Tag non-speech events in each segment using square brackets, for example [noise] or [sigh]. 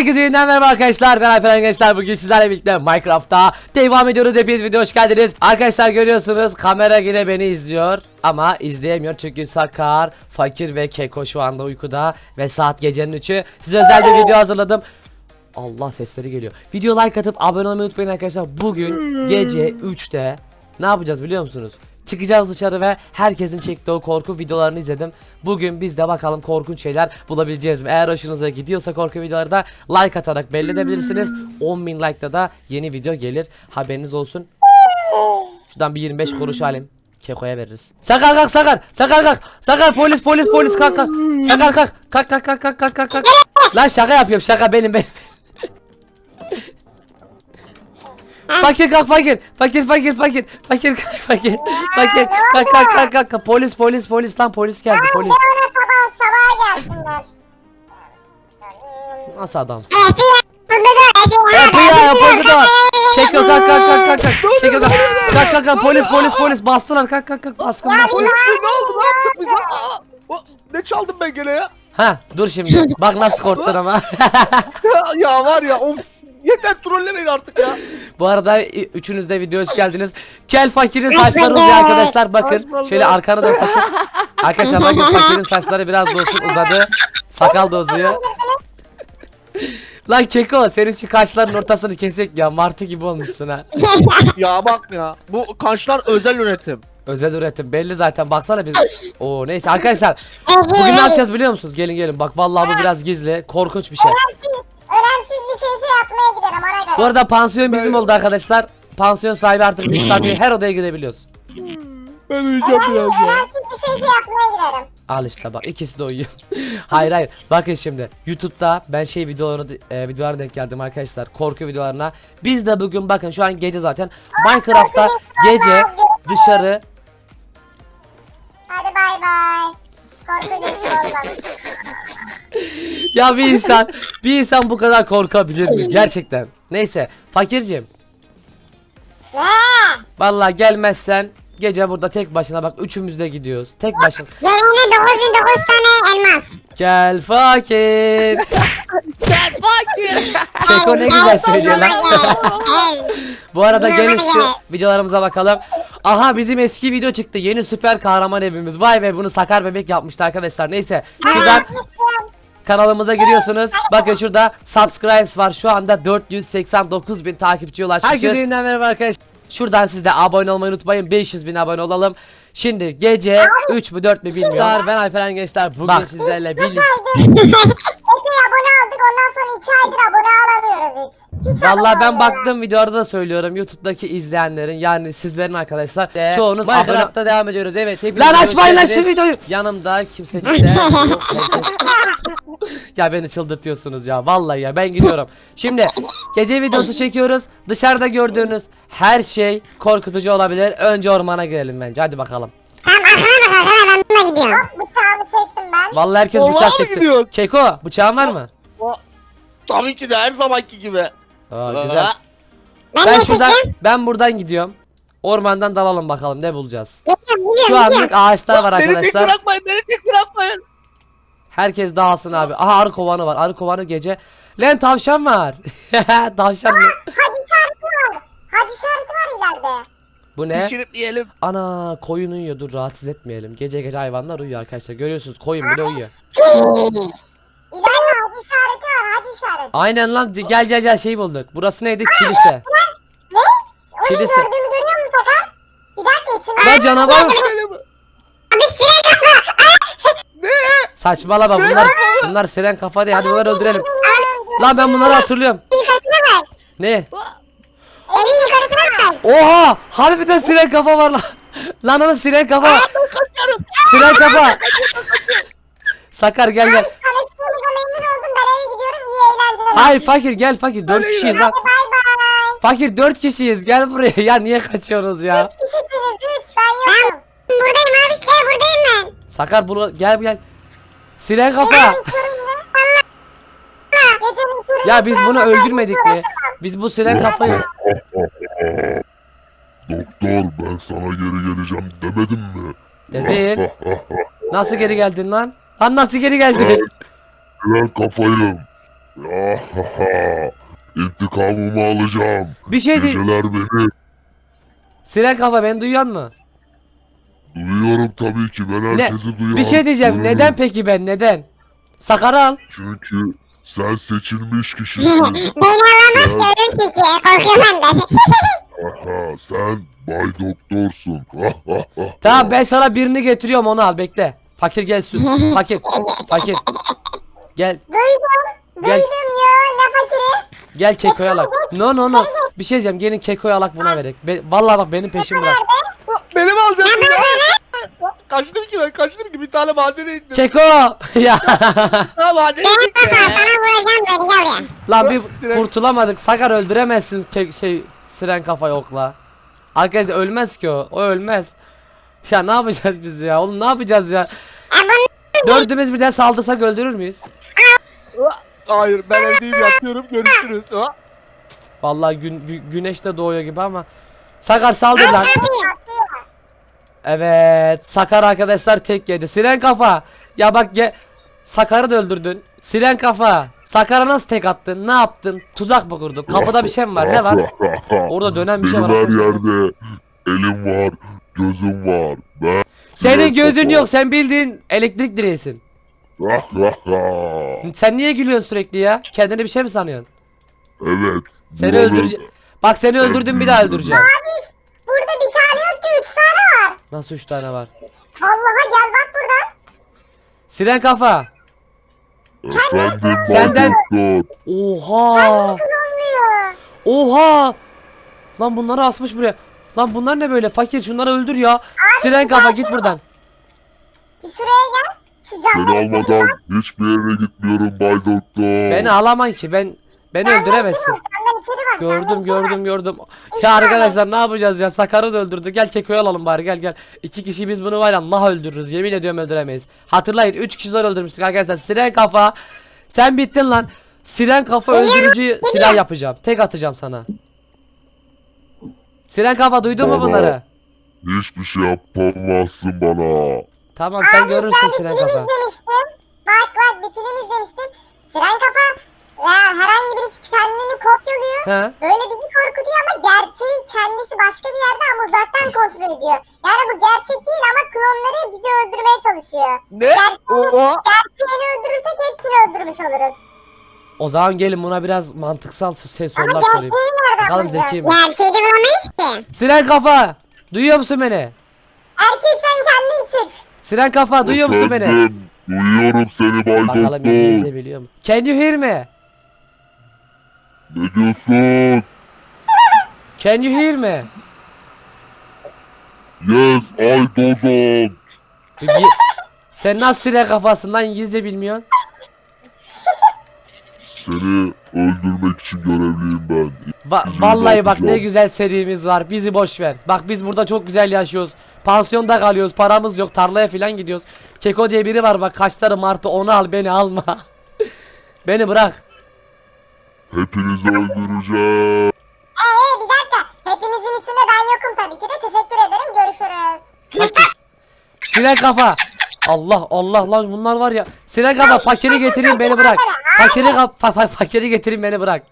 Herkese yeniden merhaba arkadaşlar. Ben Alperen Gençler. Bugün sizlerle birlikte Minecraft'ta devam ediyoruz. Hepiniz video hoş geldiniz. Arkadaşlar görüyorsunuz kamera yine beni izliyor. Ama izleyemiyor çünkü Sakar, Fakir ve Keko şu anda uykuda. Ve saat gecenin 3'ü. Size özel bir video hazırladım. Allah sesleri geliyor. Video like atıp abone olmayı unutmayın arkadaşlar. Bugün gece 3'te ne yapacağız biliyor musunuz? Çıkacağız dışarı ve herkesin çektiği o korku videolarını izledim. Bugün biz de bakalım korkunç şeyler bulabileceğiz mi? Eğer hoşunuza gidiyorsa korku videoları da like atarak belli edebilirsiniz. 10.000 like'da da yeni video gelir. Haberiniz olsun. Şuradan bir 25 kuruş alayım. Keko'ya veririz. Sakar kalk Sakar. Sakar kalk. Sakar polis polis polis kalk kalk. Sakar kalk. Kalk kalk kalk kalk kalk kalk. Lan şaka yapıyorum şaka benim benim. Fakir kalk fakir. Fakir fakir fakir. Fakir kalk fakir. Fakir kalk kalk kalk kalk. kalk. Polis polis polis lan polis geldi polis. Sonra sabah sabaha gelsinler. Nasıl adamsın? Yapıldı da Yapı ya yapıldı da var. Çekiyor kalk kalk kalk kalk kalk. Çekiyor kalk. Kalk kalk kalk polis polis polis bastılar kalk kalk kalk baskın baskın. Polis? Ne oldu? Ne yaptık biz? Aa! O- Ne çaldım ben gene ya? Ha dur şimdi. Bak nasıl korktun ama. [laughs] ya var ya of. Yeter trollemeyin artık ya. [laughs] Bu arada üçünüz de video hoş geldiniz. Kel fakirin saçları uzuyor arkadaşlar bakın. Şöyle arkana dön fakir. [laughs] Arkadaşlar bakın fakirin saçları biraz da olsun uzadı. Sakal da uzuyor. Lan Keko senin şu kaşların ortasını kesek ya martı gibi olmuşsun ha. [laughs] ya bak ya. Bu kanşlar özel üretim. Özel üretim belli zaten baksana biz. Oo neyse arkadaşlar bugün ne yapacağız biliyor musunuz? Gelin gelin bak vallahi bu biraz gizli korkunç bir şey. Önemsiz bir şeyse yatmaya giderim ona göre. Bu arada pansiyon bizim oldu arkadaşlar. Pansiyon sahibi artık biz tanıyor her odaya girebiliyoruz. Ben uyuyacağım biraz ya. Önemsiz bir şeyse yatmaya giderim. Al işte bak ikisi de uyuyor. [laughs] hayır hayır bakın şimdi YouTube'da ben şey videolarına e, videolarına denk geldim arkadaşlar korku videolarına. Biz de bugün bakın şu an gece zaten Minecraft'ta gece dışarı Hadi bay bay. Ya bir insan bir insan bu kadar korkabilir mi gerçekten? Neyse fakirciğim Ne? vallahi gelmezsen gece burada tek başına bak üçümüz de gidiyoruz. Tek başına. Yerine 9009 tane elmas. Gel fakir. Gel fakir. Çeko ne güzel söylüyor lan. Bu arada gelin şu videolarımıza bakalım. Aha bizim eski video çıktı. Yeni süper kahraman evimiz. Vay be bunu Sakar Bebek yapmıştı arkadaşlar. Neyse şuradan kanalımıza giriyorsunuz. Bakın şurada subscribes var. Şu anda 489 bin takipçiye ulaşmışız. Herkese yeniden merhaba arkadaşlar. Şuradan siz de abone olmayı unutmayın. 500 bin abone olalım. Şimdi gece 3 mü 4 mü bilmiyorum. Ben Alperen Gençler. Bugün sizlerle birlikte. [laughs] Ondan sonra 2 aydır abone alamıyoruz hiç. Hiç Vallahi ben baktım videolarda da söylüyorum YouTube'daki izleyenlerin yani sizlerin arkadaşlar e, çoğunuz Minecraft'ta devam ediyoruz evet hepiniz Lan açmayın lan şu videoyu Yanımda herkes- [laughs] Ya beni çıldırtıyorsunuz ya vallahi ya ben gidiyorum Şimdi gece videosu çekiyoruz dışarıda gördüğünüz her şey korkutucu olabilir Önce ormana gidelim bence hadi bakalım Tamam arkana bak arkana ben bununla gidiyorum. Bıçağımı çektim ben. Vallahi herkes Ormana bıçak mı çeksin gidiyorsun? Çeko bıçağın var mı? O- Tabii ki de her zamanki gibi. Aa, güzel Ben, Ben şuradan ben buradan gidiyorum Ormandan dalalım bakalım ne bulacağız Şu anlık ağaçlar var Beni tek arkadaşlar bırakmayın, beni tek bırakmayın. Herkes dağılsın abi. Aha arı kovanı var. Arı kovanı gece. Lan tavşan var. [laughs] tavşan mı? Hadi işareti var. Hadi işareti var ileride. Bu ne? Pişirip yiyelim. Ana koyun uyuyor. Dur rahatsız etmeyelim. Gece gece hayvanlar uyuyor arkadaşlar. Görüyorsunuz koyun bile uyuyor. İleride hadi işareti var hadi işareti. Aynen lan gel gel gel şey bulduk. Burası neydi? Kilise. Ne? Onu Kilise. gördüğümü görüyor musun Sakar? Bir dakika içinde. Lan canavar mı? Öyle mi? Saçmalama bunlar bunlar siren kafa değil. Hadi bunları öldürelim. Lan ben bunları hatırlıyorum. Yukarısına bak. Ne? Evin yukarısına bak. Oha! Harbiden siren kafa var lan. [laughs] Lan oğlum siren kafa. Siren kafa. Sakar gel gel. Hayır fakir gel fakir. Dört kişiyiz lan. Bay bay. Fakir dört kişiyiz. Gel buraya. [laughs] Ya niye kaçıyoruz ya? Üç kişisiniz. Üç. Ben yokum. Ben buradayım abi. Gel buradayım ben. Sakar bunu gel gel. Siren kafa. Gecenin köründe Ya biz bunu öldürmedik mi? uğraşamam. Biz bu siren kafayı Doktor ben sana geri geleceğim demedim mi? dedin. [laughs] Nasıl geri geldin lan? Lan nasıl geri geldin? Ben kafayım. [laughs] İntikamımı alacağım. Bir şey değil. Geceler beni. Siren kafa beni duyuyor mu? Duyuyorum tabii ki. Ben Ne? herkesi duyuyorum. Bir şey diyeceğim. Duyuyorum. Neden peki ben neden? Sakarı al. Çünkü sen seçilmiş kişisin. [laughs] Beni alamaz ki ölüm peki. Korkuyorum ben de. [laughs] Aha, sen Bay Doktorsun. Tamam ben sana birini getiriyorum onu al bekle. Fakir gelsin. Fakir. Fakir. Gel. Duydum. Gel. Duydum ya. Ne fakiri? Gel kekoya alak. No no no. Bir şey diyeceğim. Gelin kekoya alak buna verek. Be- Vallahi bak benim peşim bırak. Beni mi alacaksın ya? Kaçtım ki ben kaçtım ki bir tane madene indim. Çeko. [laughs] ya. Ha madene gittim. sana vuracağım. Lan bir Siren- kurtulamadık. Sakar öldüremezsiniz ke- şey siren kafa yokla. Arkadaşlar ölmez ki o. O ölmez. Ya ne yapacağız biz ya? Oğlum ne yapacağız ya? Dördümüz birden saldırsak öldürür müyüz? Hayır ben evdeyim yatıyorum görüşürüz. Ha? Vallahi gün, gü- güneş de doğuyor gibi ama. Sakar saldır lan. Evet. Sakar arkadaşlar tek yedi. Siren kafa. Ya bak ge Sakar'ı da öldürdün. Siren kafa. Sakar'a nasıl tek attın? Ne yaptın? Tuzak mı kurdun? Kapıda bir şey mi var? Ne var? Orada dönen bir şey var her yerde elim var, gözüm var. Ben Senin gözün yok. Sen bildiğin elektrik direğisin. Sen niye gülüyorsun sürekli ya? Kendini bir şey mi sanıyorsun? evet. Seni öldüreceğim. Bak seni öldürdüm bir daha öldüreceğim. burada bir tane yok ki. Üç tane var. Nasıl üç tane var? Vallahi gel bak buradan. Siren kafa. Efendim Senden-. Oha. Oha. Lan bunları asmış buraya. Lan bunlar ne böyle? Fakir şunları öldür ya. Siren kafa git buradan. Bir şuraya gel. Seni almadan hiçbir yere gitmiyorum Bay Doktor. Beni alaman ki ben beni öldüremezsin. İçeri bak. camdan Gördüm içeri gördüm gördüm. Ya arkadaşlar ne yapacağız ya? Sakar'ı da öldürdü. Gel kekoyu alalım bari gel gel. İki kişi biz bunu var ya nah öldürürüz. Yemin ediyorum öldüremeyiz. Hatırlayın 3 kişi zor öldürmüştük arkadaşlar. Siren kafa. Sen bittin lan. Siren kafa öldürücü silah yapacağım. Tek atacağım sana. Siren kafa duydun mu Baba. bunları? Hiçbir şey yapamazsın bana. Tamam sen görürsün Ben Siren bir film kafa. izlemiştim. Bak bak bir film izlemiştim. Siren kafa veya herhangi birisi kendini kopyalıyor. He? Böyle bizi korkutuyor ama gerçeği kendisi başka bir yerde ama uzaktan kontrol ediyor. Yani bu gerçek değil ama klonları bizi öldürmeye çalışıyor. Ne? Oha. Gerçeğini öldürürsek hepsini öldürmüş oluruz. O zaman gelin buna biraz mantıksal ses Ama sorular sorayım. gerçeğini nereden Bakalım bulacağız? zeki mi? Gerçeğini bulamayız ki. Siren kafa. Duyuyor musun beni? Erkek sen kendin çık. Siren kafa duyuyor musun beni? Efendim, Duyuyorum seni Bay Bakalım Doktor. İngilizce biliyor mu? Can you hear me? Ne diyorsun? Can you hear me? Yes, I gi- Sen nasıl siren kafasın lan İngilizce bilmiyorsun? Seni öldürmek için görevliyim ben. Va- vallahi bak ne güzel serimiz var. Bizi boş ver. Bak biz burada çok güzel yaşıyoruz. Pansiyonda kalıyoruz. Paramız yok. Tarlaya falan gidiyoruz. Keko diye biri var bak kaşları martı onu al beni alma. [laughs] beni bırak. Hepinizi öldüreceğim. Ee bir dakika. Hepinizin içinde ben yokum tabii ki de. Teşekkür ederim. Görüşürüz. Siren kafa. Allah Allah lan bunlar var ya. Siren kafa fakiri getireyim beni bırak. Fakiri ka- fa- fa- fakiri getireyim beni bırak.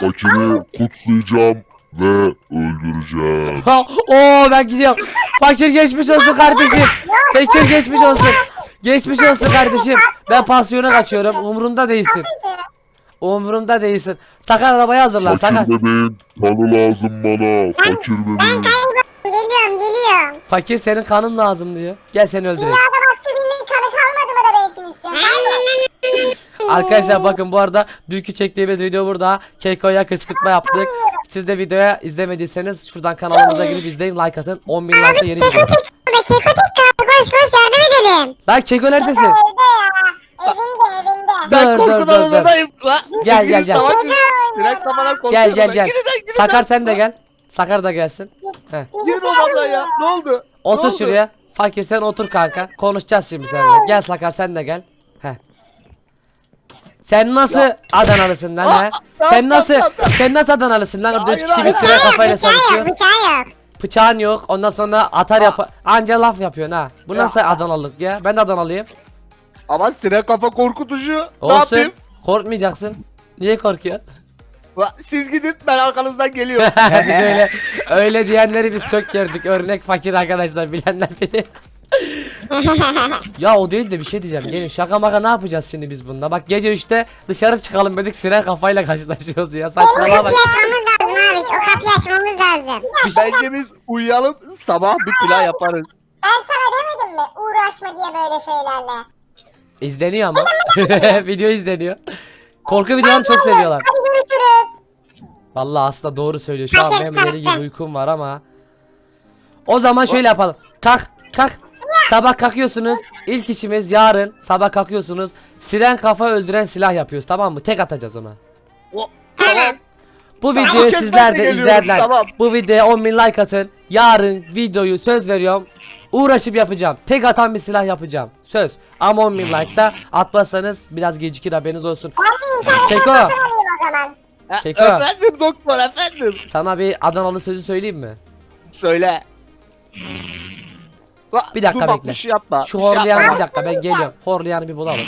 Fakiri kutsayacağım ve öldüreceğim. Ha, oo ben gidiyorum. Fakir geçmiş olsun kardeşim. Fakir geçmiş olsun. Geçmiş olsun kardeşim. Ben pansiyona kaçıyorum. Umurumda değilsin. Umurumda değilsin. Sakar arabayı hazırla. Sakar. Fakir bebeğin kanı lazım bana. Fakir bebeğin. Geliyorum geliyorum. Fakir senin kanın lazım diyor. Gel seni öldüreyim. Dünyada başka birinin kanı kalmadı mı da benimkini istiyorsun? Arkadaşlar bakın bu arada dünkü çektiğimiz video burada. Keiko'ya kışkırtma yaptık. Siz de videoya izlemediyseniz şuradan kanalımıza girip izleyin like atın. 10 bin like yeni video. Burada keko tek koş koş yardım edelim. Lan Keko neredesin? Evde ya. Evinde evinde. Ben Dur, dur, korkudan dur, dur. odadayım. Gel, gel, gel. savaş. Siren kafadan korkuyorum. Gel gel ben. gel. Gidin lan, gidin Sakar lan. sen de gel. Sakar da gelsin. Heh. Gidin odamdan ya. Ne oldu? Ne Otur oldu? şuraya. Fakir sen otur kanka. Konuşacağız şimdi seninle. Gel Sakar sen de gel. Heh. Sen nasıl Adanalısın lan tamam, Sen nasıl sen nasıl Adanalısın lan? Orada üç Hayır, kişi hayır. bir sıra kafayla Bıçağı yok savaşıyoruz. bıçağı yok. Bıçağın yok. Ondan sonra atar yap. Anca laf yapıyorsun ha. Bu Ya. nasıl Adanalık ya? Ben de Adanalıyım. Ama siren kafa korkutucu. Ne Olsun. yapayım? Korkmayacaksın. Niye korkuyorsun? Siz gidin ben arkanızdan geliyorum. [laughs] Biz öyle öyle diyenleri biz çok gördük. Örnek fakir arkadaşlar bilenler bilir. [laughs] ya o değil de bir şey diyeceğim. Gelin şaka maka ne yapacağız şimdi biz bununla? Bak gece 3'te dışarı çıkalım dedik siren kafayla karşılaşıyoruz ya. Saçmalama bak. Kapıyı açmamız lazım abi. O kapıyı açmamız lazım. Bence biz uyuyalım sabah bir plan yaparız. Ben sana demedim mi? Uğraşma diye böyle şeylerle. İzleniyor ama. [laughs] Video izleniyor. Korku videolarını çok seviyorlar. Vallahi aslında doğru söylüyor. Şu an benim deli gibi uykum var ama. O zaman şöyle yapalım. Kalk kalk. Sabah kalkıyorsunuz. İlk işimiz yarın sabah kalkıyorsunuz. Siren kafa öldüren silah yapıyoruz tamam mı? Tek atacağız ona. O- Tamam. Bu videoyu sizler de izleyenler. tamam. Bu videoya 10 bin like atın. Yarın videoyu söz veriyorum. Uğraşıp yapacağım. Tek atan bir silah yapacağım. Söz. Ama 10 bin like'da atmazsanız biraz gecikir haberiniz olsun. Keko Alayım o zaman. Ha, Keko. Efendim doktor efendim. sana bir Adanalı sözü söyleyeyim mi? Söyle. Bir dakika dur bak, bekle. Bir şey yapma. Şu bir şey horlayanı yapma. bir dakika ben geliyorum. Horlayanı bir bulalım.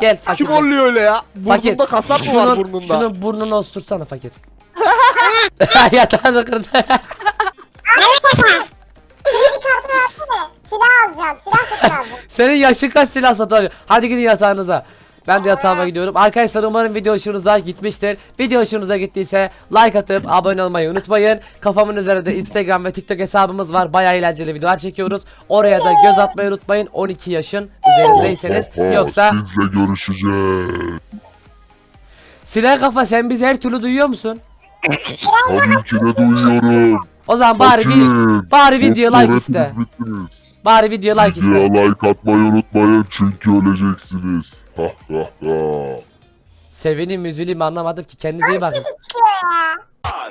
Gel fakir. Kim horluyor öyle ya? Fakir. Burnunda kasap mı var Şunun, burnunda? şunun burnunu ostursana fakir. [laughs] Yatağını kırdı. [laughs] Silah alacağım. Silah satın alacağım. Senin yaşın kaç silah satar? Hadi gidin yatağınıza. Ben de yatağıma gidiyorum. Arkadaşlar umarım video hoşunuza gitmiştir. Video hoşunuza gittiyse like atıp abone olmayı unutmayın. Kafamın üzerinde Instagram ve TikTok hesabımız var. Bayağı eğlenceli videolar çekiyoruz. Oraya da göz atmayı unutmayın. 12 yaşın üzerindeyseniz. Yoksa Sizle görüşeceğiz. silah kafa sen bizi her türlü duyuyor musun? Tabii ki de duyuyorum. O zaman bari bir bari video like iste. bittiniz. Bari video like iste. Videoya like atmayı unutmayın çünkü öleceksiniz. Sevinim üzüleyim anlamadım ki kendinize iyi bakın. Çıkıyor ya.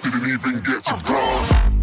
Didn't even get to cross.